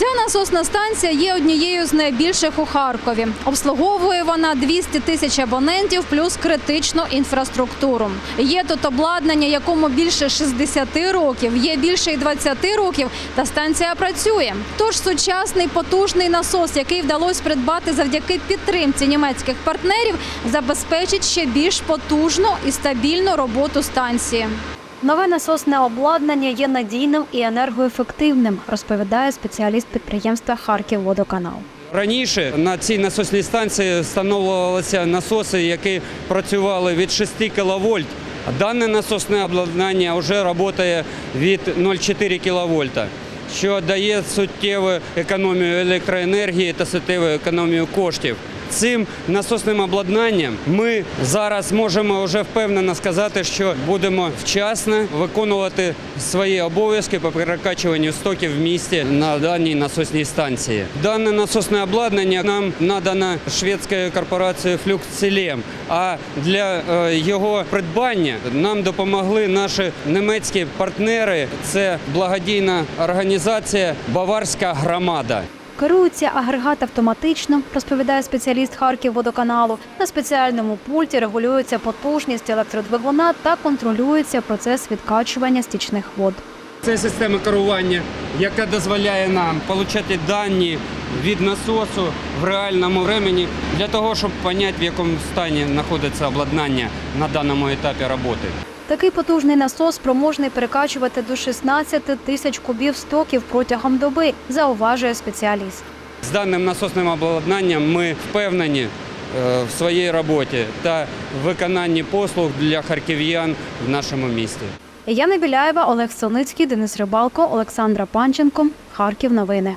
Ця насосна станція є однією з найбільших у Харкові. Обслуговує вона 200 тисяч абонентів плюс критичну інфраструктуру. Є тут обладнання, якому більше 60 років, є більше і 20 років, та станція працює. Тож сучасний потужний насос, який вдалося придбати завдяки підтримці німецьких партнерів, забезпечить ще більш потужну і стабільну роботу станції. Нове насосне обладнання є надійним і енергоефективним, розповідає спеціаліст підприємства Харківводоканал. Раніше на цій насосній станції встановлювалися насоси, які працювали від 6 кВт. Дане насосне обладнання вже працює від 0,4 кВт, що дає суттєву економію електроенергії та суттєву економію коштів. Цим насосним обладнанням ми зараз можемо вже впевнено сказати, що будемо вчасно виконувати свої обов'язки по перекачуванню стоків в місті на даній насосній станції. Дане насосне обладнання нам надано шведською корпорацією Флюксілем. А для е, його придбання нам допомогли наші німецькі партнери. Це благодійна організація Баварська громада. Керується агрегат автоматично, розповідає спеціаліст Харківводоканалу. На спеціальному пульті регулюється потужність електродвигуна та контролюється процес відкачування стічних вод. Це система керування, яка дозволяє нам отримати дані від насосу в реальному времені для того, щоб зрозуміти, в якому стані знаходиться обладнання на даному етапі роботи. Такий потужний насос спроможний перекачувати до 16 тисяч кубів стоків протягом доби, зауважує спеціаліст. З даним насосним обладнанням ми впевнені е, в своїй роботі та виконанні послуг для харків'ян в нашому місті. Яна Біляєва, Олег Соницький, Денис Рибалко, Олександра Панченко. Харків новини.